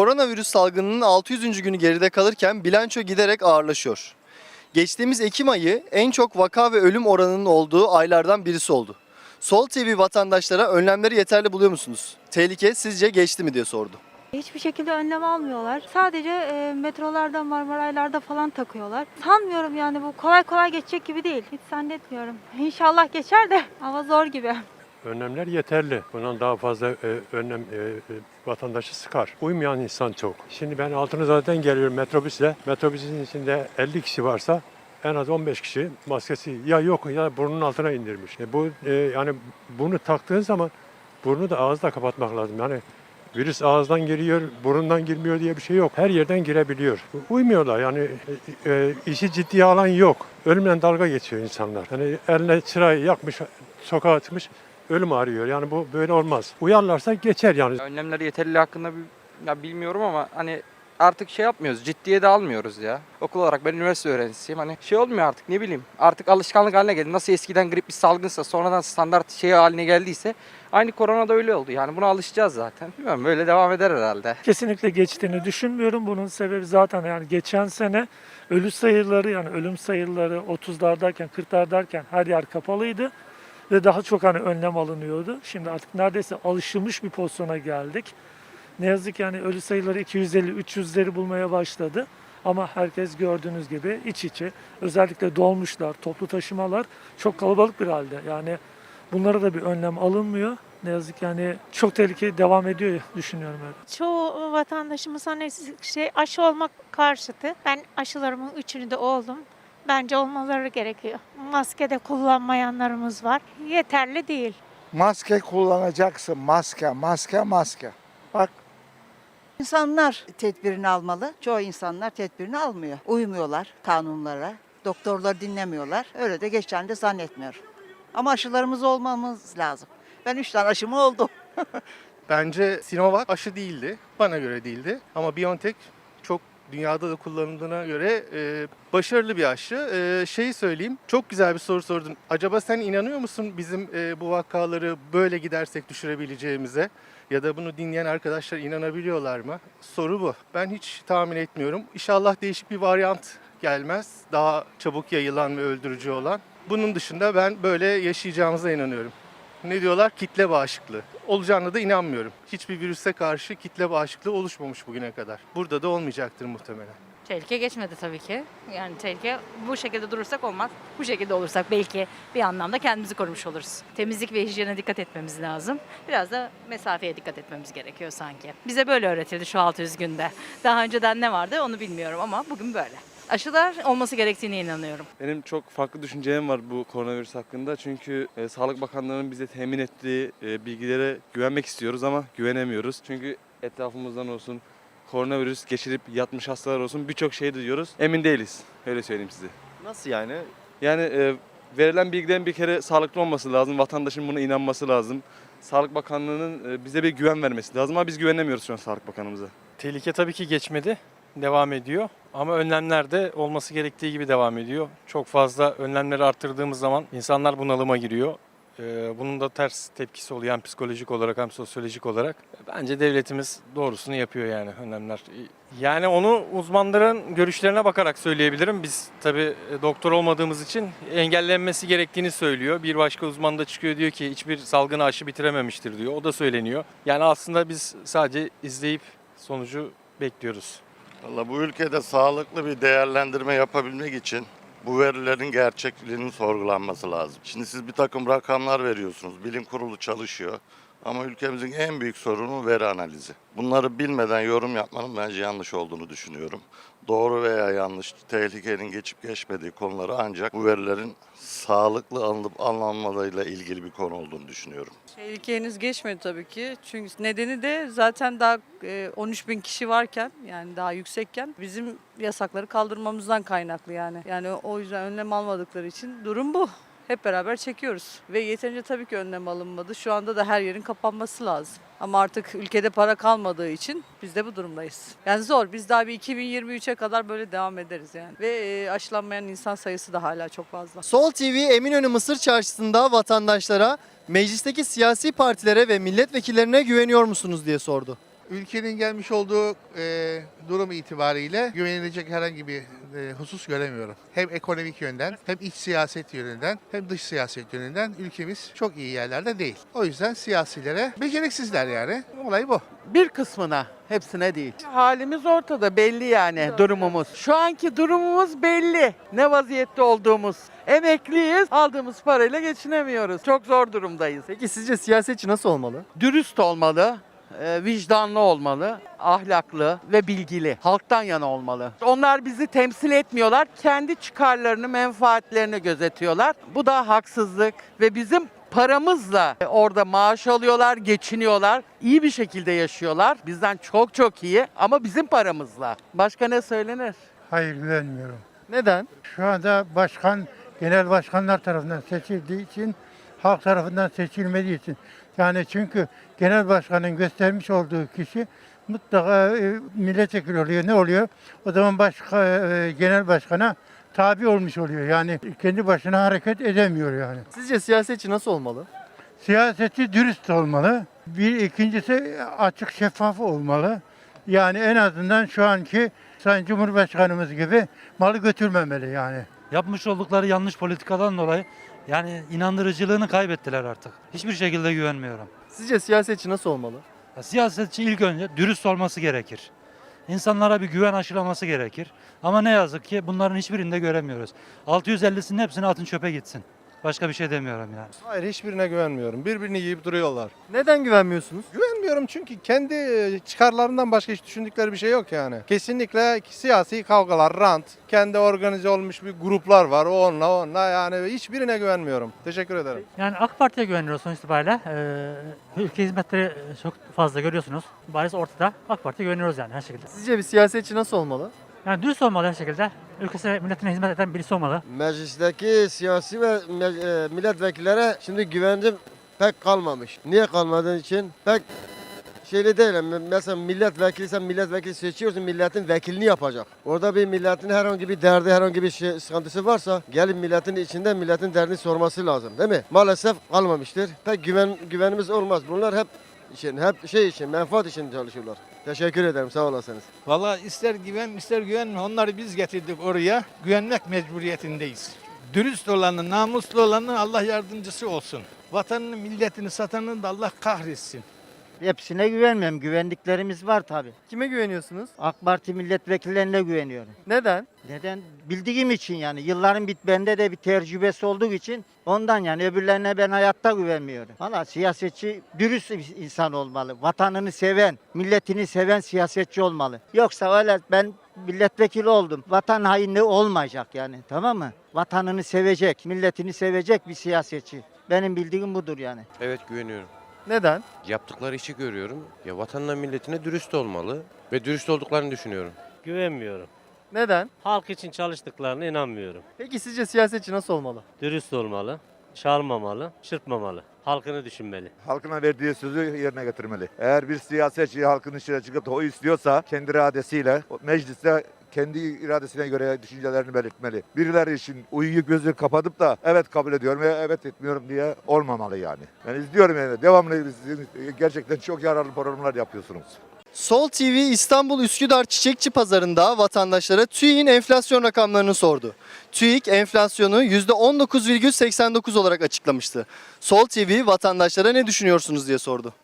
Koronavirüs salgınının 600. günü geride kalırken bilanço giderek ağırlaşıyor. Geçtiğimiz Ekim ayı en çok vaka ve ölüm oranının olduğu aylardan birisi oldu. Sol TV vatandaşlara önlemleri yeterli buluyor musunuz? Tehlike sizce geçti mi diye sordu. Hiçbir şekilde önlem almıyorlar. Sadece e, metrolarda, marmaraylarda falan takıyorlar. Sanmıyorum yani bu kolay kolay geçecek gibi değil. Hiç zannetmiyorum. İnşallah geçer de ama zor gibi. Önlemler yeterli. Bundan daha fazla e, önlem e, e, vatandaşı sıkar. Uymayan insan çok. Şimdi ben Altınızade'den geliyorum metrobüsle. Metrobüsün içinde 50 kişi varsa en az 15 kişi maskesi ya yok ya burnunun altına indirmiş. E, bu e, yani bunu taktığın zaman burnu da ağzı da kapatmak lazım. Yani virüs ağızdan giriyor, burundan girmiyor diye bir şey yok. Her yerden girebiliyor. Uymuyorlar yani e, e, işi ciddiye alan yok. Ölümle dalga geçiyor insanlar. Hani eline çırayı yakmış, sokağa atmış ölüm arıyor. Yani bu böyle olmaz. Uyarlarsa geçer yani. Önlemleri yeterli hakkında bir, ya bilmiyorum ama hani artık şey yapmıyoruz. Ciddiye de almıyoruz ya. Okul olarak ben üniversite öğrencisiyim. Hani şey olmuyor artık ne bileyim. Artık alışkanlık haline geldi. Nasıl eskiden grip bir salgınsa sonradan standart şey haline geldiyse aynı korona da öyle oldu. Yani buna alışacağız zaten. Bilmiyorum böyle devam eder herhalde. Kesinlikle geçtiğini düşünmüyorum. Bunun sebebi zaten yani geçen sene ölü sayıları yani ölüm sayıları 30'lardayken 40'lardayken her yer kapalıydı ve daha çok hani önlem alınıyordu. Şimdi artık neredeyse alışılmış bir pozisyona geldik. Ne yazık ki yani ölü sayıları 250-300'leri bulmaya başladı. Ama herkes gördüğünüz gibi iç içe özellikle dolmuşlar, toplu taşımalar çok kalabalık bir halde. Yani bunlara da bir önlem alınmıyor. Ne yazık ki yani çok tehlikeli devam ediyor düşünüyorum. Evet. Çoğu vatandaşımız hani şey aşı olmak karşıtı. Ben aşılarımın üçünü de oldum. Bence olmaları gerekiyor. Maske de kullanmayanlarımız var. Yeterli değil. Maske kullanacaksın. Maske, maske, maske. Bak İnsanlar tedbirini almalı. Çoğu insanlar tedbirini almıyor. Uymuyorlar kanunlara. Doktorları dinlemiyorlar. Öyle de geçeceğini de zannetmiyorum. Ama aşılarımız olmamız lazım. Ben üç tane aşımı oldu. Bence Sinovac aşı değildi. Bana göre değildi. Ama BioNTech dünyada da kullanıldığına göre e, başarılı bir aşı. E, şeyi söyleyeyim, çok güzel bir soru sordun. Acaba sen inanıyor musun bizim e, bu vakaları böyle gidersek düşürebileceğimize? Ya da bunu dinleyen arkadaşlar inanabiliyorlar mı? Soru bu. Ben hiç tahmin etmiyorum. İnşallah değişik bir varyant gelmez. Daha çabuk yayılan ve öldürücü olan. Bunun dışında ben böyle yaşayacağımıza inanıyorum. Ne diyorlar? Kitle bağışıklığı. Olacağına da inanmıyorum. Hiçbir virüse karşı kitle bağışıklığı oluşmamış bugüne kadar. Burada da olmayacaktır muhtemelen. Tehlike geçmedi tabii ki. Yani tehlike bu şekilde durursak olmaz. Bu şekilde olursak belki bir anlamda kendimizi korumuş oluruz. Temizlik ve hijyene dikkat etmemiz lazım. Biraz da mesafeye dikkat etmemiz gerekiyor sanki. Bize böyle öğretildi şu 600 günde. Daha önceden ne vardı onu bilmiyorum ama bugün böyle. Aşılar olması gerektiğine inanıyorum. Benim çok farklı düşüncelerim var bu koronavirüs hakkında. Çünkü e, Sağlık Bakanlığı'nın bize temin ettiği e, bilgilere güvenmek istiyoruz ama güvenemiyoruz. Çünkü etrafımızdan olsun koronavirüs geçirip yatmış hastalar olsun birçok şey duyuyoruz. Emin değiliz. Öyle söyleyeyim size. Nasıl yani? Yani e, verilen bilgilerin bir kere sağlıklı olması lazım. Vatandaşın buna inanması lazım. Sağlık Bakanlığı'nın e, bize bir güven vermesi lazım ama biz güvenemiyoruz şu an Sağlık Bakanımıza. Tehlike tabii ki geçmedi. Devam ediyor. Ama önlemler de olması gerektiği gibi devam ediyor. Çok fazla önlemleri arttırdığımız zaman insanlar bunalıma giriyor. Ee, Bunun da ters tepkisi oluyor hem psikolojik olarak hem sosyolojik olarak. Bence devletimiz doğrusunu yapıyor yani önlemler. Yani onu uzmanların görüşlerine bakarak söyleyebilirim. Biz tabii e, doktor olmadığımız için engellenmesi gerektiğini söylüyor. Bir başka uzman da çıkıyor diyor ki hiçbir salgını aşı bitirememiştir diyor. O da söyleniyor. Yani aslında biz sadece izleyip sonucu bekliyoruz. Valla bu ülkede sağlıklı bir değerlendirme yapabilmek için bu verilerin gerçekliğinin sorgulanması lazım. Şimdi siz bir takım rakamlar veriyorsunuz. Bilim kurulu çalışıyor. Ama ülkemizin en büyük sorunu veri analizi. Bunları bilmeden yorum yapmanın bence yanlış olduğunu düşünüyorum. Doğru veya yanlış tehlikenin geçip geçmediği konuları ancak bu verilerin sağlıklı alınıp alınmalarıyla ilgili bir konu olduğunu düşünüyorum. Tehlike henüz geçmedi tabii ki. Çünkü nedeni de zaten daha e, 13 bin kişi varken yani daha yüksekken bizim yasakları kaldırmamızdan kaynaklı yani. Yani o yüzden önlem almadıkları için durum bu. Hep beraber çekiyoruz. Ve yeterince tabii ki önlem alınmadı. Şu anda da her yerin kapanması lazım. Ama artık ülkede para kalmadığı için biz de bu durumdayız. Yani zor. Biz daha bir 2023'e kadar böyle devam ederiz yani. Ve e, aşılanmayan insan sayısı da hala çok fazla. Sol TV Eminönü Mısır Çarşısı'nda vatandaşlara meclisteki siyasi partilere ve milletvekillerine güveniyor musunuz diye sordu. Ülkenin gelmiş olduğu e, durum itibariyle güvenilecek herhangi bir e, husus göremiyorum. Hem ekonomik yönden, hem iç siyaset yönünden, hem dış siyaset yönünden ülkemiz çok iyi yerlerde değil. O yüzden siyasilere beceriksizler yani. Olay bu. Bir kısmına, hepsine değil. Halimiz ortada, belli yani durumumuz. Şu anki durumumuz belli. Ne vaziyette olduğumuz. Emekliyiz, aldığımız parayla geçinemiyoruz. Çok zor durumdayız. Peki sizce siyasetçi nasıl olmalı? Dürüst olmalı, e, vicdanlı olmalı, ahlaklı ve bilgili. Halktan yana olmalı. Onlar bizi temsil etmiyorlar. Kendi çıkarlarını, menfaatlerini gözetiyorlar. Bu da haksızlık ve bizim paramızla orada maaş alıyorlar, geçiniyorlar. iyi bir şekilde yaşıyorlar. Bizden çok çok iyi ama bizim paramızla. Başka ne söylenir? Hayır güvenmiyorum. Neden? Şu anda başkan, genel başkanlar tarafından seçildiği için, halk tarafından seçilmediği için. Yani çünkü genel başkanın göstermiş olduğu kişi mutlaka e, milletvekili oluyor. Ne oluyor? O zaman başka e, genel başkana tabi olmuş oluyor. Yani kendi başına hareket edemiyor yani. Sizce siyasetçi nasıl olmalı? Siyaseti dürüst olmalı. Bir ikincisi açık şeffaf olmalı. Yani en azından şu anki Sayın Cumhurbaşkanımız gibi malı götürmemeli yani. Yapmış oldukları yanlış politikadan dolayı yani inandırıcılığını kaybettiler artık. Hiçbir şekilde güvenmiyorum. Sizce siyasetçi nasıl olmalı? Ya Siyasetçi ilk önce dürüst olması gerekir. İnsanlara bir güven aşılaması gerekir. Ama ne yazık ki bunların hiçbirinde göremiyoruz. 650'sinin hepsini atın çöpe gitsin. Başka bir şey demiyorum yani. Hayır hiçbirine güvenmiyorum. Birbirini yiyip duruyorlar. Neden güvenmiyorsunuz? Güvenmiyorum çünkü kendi e, çıkarlarından başka hiç düşündükleri bir şey yok yani. Kesinlikle siyasi kavgalar, rant, kendi organize olmuş bir gruplar var. O onunla onunla yani hiçbirine güvenmiyorum. Teşekkür ederim. Yani AK Parti'ye güveniyoruz sonuç itibariyle. Ee, ülke hizmetleri çok fazla görüyorsunuz. Bariz ortada. AK Parti'ye güveniyoruz yani her şekilde. Sizce bir siyasetçi nasıl olmalı? Yani dürüst olmalı her şekilde. Ülkesine, milletine hizmet eden birisi olmalı. Meclisteki siyasi ve e, milletvekillere şimdi güvencim pek kalmamış. Niye kalmadığı için pek şeyli değilim. Mesela milletvekiliysen milletvekili seçiyorsun milletin vekilini yapacak. Orada bir milletin herhangi bir derdi herhangi bir şey, sıkıntısı varsa gelip milletin içinde milletin derdini sorması lazım değil mi? Maalesef kalmamıştır. Pek güven güvenimiz olmaz. Bunlar hep için, hep şey için, menfaat için çalışıyorlar. Teşekkür ederim, sağ olasınız. Valla ister güven ister güvenme onları biz getirdik oraya. Güvenmek mecburiyetindeyiz. Dürüst olanın, namuslu olanın Allah yardımcısı olsun. Vatanını, milletini satanın da Allah kahretsin. Hepsine güvenmiyorum. Güvendiklerimiz var tabii. Kime güveniyorsunuz? AK Parti milletvekillerine güveniyorum. Neden? Neden? Bildiğim için yani. Yılların bit bende de bir tecrübesi olduğu için ondan yani öbürlerine ben hayatta güvenmiyorum. Valla siyasetçi dürüst bir insan olmalı. Vatanını seven, milletini seven siyasetçi olmalı. Yoksa öyle ben milletvekili oldum. Vatan hainliği olmayacak yani tamam mı? Vatanını sevecek, milletini sevecek bir siyasetçi. Benim bildiğim budur yani. Evet güveniyorum. Neden? Yaptıkları işi görüyorum. Ya vatanına milletine dürüst olmalı ve dürüst olduklarını düşünüyorum. Güvenmiyorum. Neden? Halk için çalıştıklarına inanmıyorum. Peki sizce siyasetçi nasıl olmalı? Dürüst olmalı, çalmamalı, çırpmamalı. Halkını düşünmeli. Halkına verdiği sözü yerine getirmeli. Eğer bir siyasetçi halkın içine çıkıp da o istiyorsa kendi iradesiyle mecliste kendi iradesine göre düşüncelerini belirtmeli. Birileri için uyuyu gözü kapatıp da evet kabul ediyorum ve evet etmiyorum diye olmamalı yani. Ben izliyorum yani devamlı sizin gerçekten çok yararlı programlar yapıyorsunuz. Sol TV İstanbul Üsküdar Çiçekçi Pazarında vatandaşlara TÜİK'in enflasyon rakamlarını sordu. TÜİK enflasyonu %19,89 olarak açıklamıştı. Sol TV vatandaşlara ne düşünüyorsunuz diye sordu.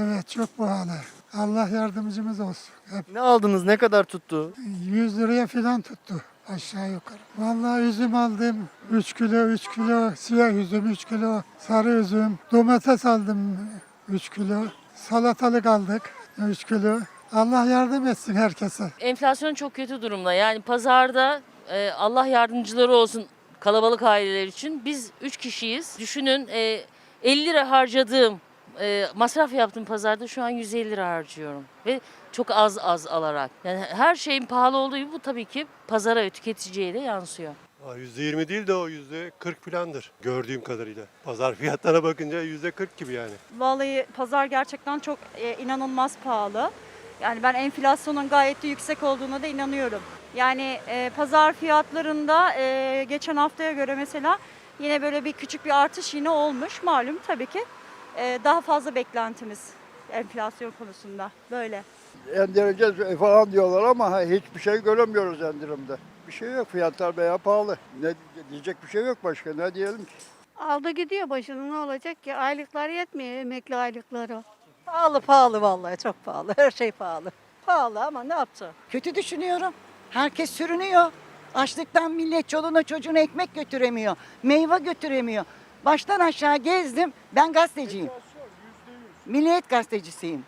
Evet çok pahalı. Allah yardımcımız olsun. Hep Ne aldınız? Ne kadar tuttu? 100 liraya falan tuttu aşağı yukarı. Vallahi üzüm aldım 3 kilo 3 kilo siyah üzüm 3 kilo sarı üzüm domates aldım 3 kilo salatalık aldık 3 kilo. Allah yardım etsin herkese. Enflasyon çok kötü durumda. Yani pazarda e, Allah yardımcıları olsun kalabalık aileler için. Biz 3 kişiyiz. Düşünün e, 50 lira harcadığım e, masraf yaptığım pazarda şu an 150 lira harcıyorum. Ve çok az az alarak. Yani her şeyin pahalı olduğu gibi bu tabii ki pazara ve tüketiciye de yansıyor. %20 değil de o %40 filandır gördüğüm kadarıyla. Pazar fiyatlarına bakınca %40 gibi yani. Vallahi pazar gerçekten çok e, inanılmaz pahalı. Yani ben enflasyonun gayet de yüksek olduğuna da inanıyorum. Yani e, pazar fiyatlarında e, geçen haftaya göre mesela yine böyle bir küçük bir artış yine olmuş. Malum tabii ki daha fazla beklentimiz enflasyon konusunda böyle. Endireceğiz falan diyorlar ama hiçbir şey göremiyoruz endirimde. Bir şey yok fiyatlar veya pahalı. Ne diyecek bir şey yok başka ne diyelim ki. Aldı gidiyor başına ne olacak ki? Aylıklar yetmiyor emekli aylıkları. Pahalı pahalı vallahi çok pahalı. Her şey pahalı. Pahalı ama ne yapacağım? Kötü düşünüyorum. Herkes sürünüyor. Açlıktan millet çoluğuna çocuğuna ekmek götüremiyor. Meyve götüremiyor. Baştan aşağı gezdim. Ben gazeteciyim. Milliyet gazetecisiyim.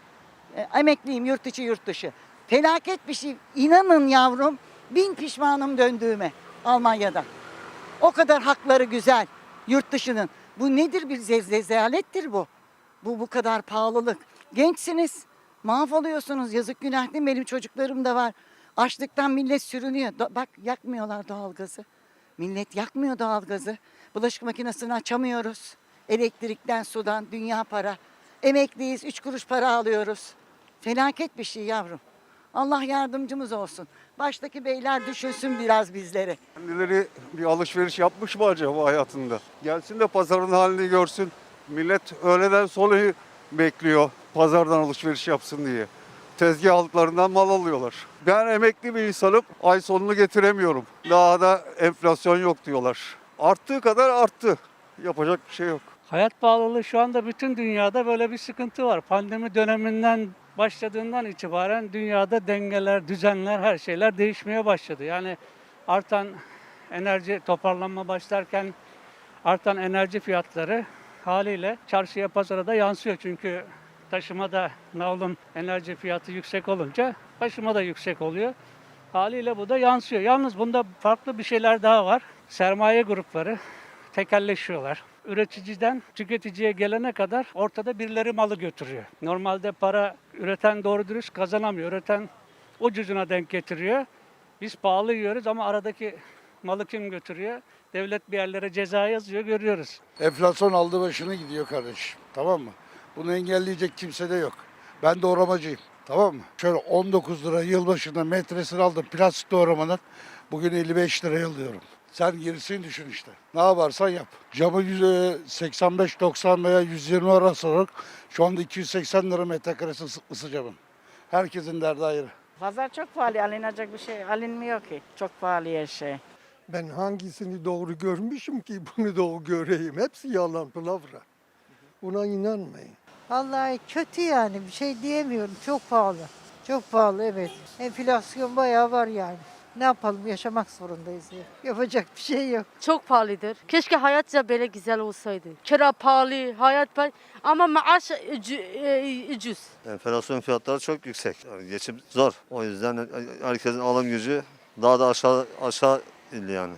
E, emekliyim yurt içi yurt dışı. Felaket bir şey. İnanın yavrum bin pişmanım döndüğüme Almanya'da. O kadar hakları güzel yurt dışının. Bu nedir bir ze- rezalettir bu. Bu bu kadar pahalılık. Gençsiniz. Mahvoluyorsunuz. Yazık günah değil mi? Benim çocuklarım da var. Açlıktan millet sürünüyor. Da- bak yakmıyorlar doğalgazı. Millet yakmıyor doğalgazı. Bulaşık makinesini açamıyoruz. Elektrikten, sudan, dünya para. Emekliyiz, üç kuruş para alıyoruz. Felaket bir şey yavrum. Allah yardımcımız olsun. Baştaki beyler düşünsün biraz bizleri. Kendileri bir alışveriş yapmış mı acaba hayatında? Gelsin de pazarın halini görsün. Millet öğleden sonra bekliyor pazardan alışveriş yapsın diye. Tezgah altlarından mal alıyorlar. Ben emekli bir insanım. Ay sonunu getiremiyorum. Daha da enflasyon yok diyorlar. Arttığı kadar arttı. Yapacak bir şey yok. Hayat pahalılığı şu anda bütün dünyada böyle bir sıkıntı var. Pandemi döneminden başladığından itibaren dünyada dengeler, düzenler, her şeyler değişmeye başladı. Yani artan enerji toparlanma başlarken artan enerji fiyatları haliyle çarşıya pazara da yansıyor. Çünkü taşıma da navlun enerji fiyatı yüksek olunca taşıma da yüksek oluyor. Haliyle bu da yansıyor. Yalnız bunda farklı bir şeyler daha var. Sermaye grupları tekelleşiyorlar. Üreticiden tüketiciye gelene kadar ortada birileri malı götürüyor. Normalde para üreten doğru dürüst kazanamıyor. Üreten ucucuna denk getiriyor. Biz pahalı yiyoruz ama aradaki malı kim götürüyor? Devlet bir yerlere ceza yazıyor görüyoruz. Enflasyon aldı başını gidiyor kardeşim. Tamam mı? Bunu engelleyecek kimse de yok. Ben doğramacıyım. Tamam mı? Şöyle 19 lira yılbaşında metresini aldım plastik doğramanın. Bugün 55 liraya alıyorum. Sen gerisini düşün işte. Ne yaparsan yap. Camı yüzde 85-90 veya 120 arası olarak şu anda 280 lira metrekaresi ısı- ısı camın. Herkesin derdi ayrı. Pazar çok pahalı alınacak bir şey alınmıyor ki. Çok pahalı her şey. Ben hangisini doğru görmüşüm ki bunu doğru göreyim. Hepsi yalan palavra. Buna inanmayın. Vallahi kötü yani bir şey diyemiyorum. Çok pahalı. Çok pahalı evet. Enflasyon bayağı var yani. Ne yapalım yaşamak zorundayız. ya. Yapacak bir şey yok. Çok pahalıdır. Keşke hayat da böyle güzel olsaydı. Kira pahalı, hayat pahalı ama maaş e, ucuz. Enflasyon fiyatları çok yüksek. Yani geçim zor. O yüzden herkesin alım gücü daha da aşağı aşağı indi yani.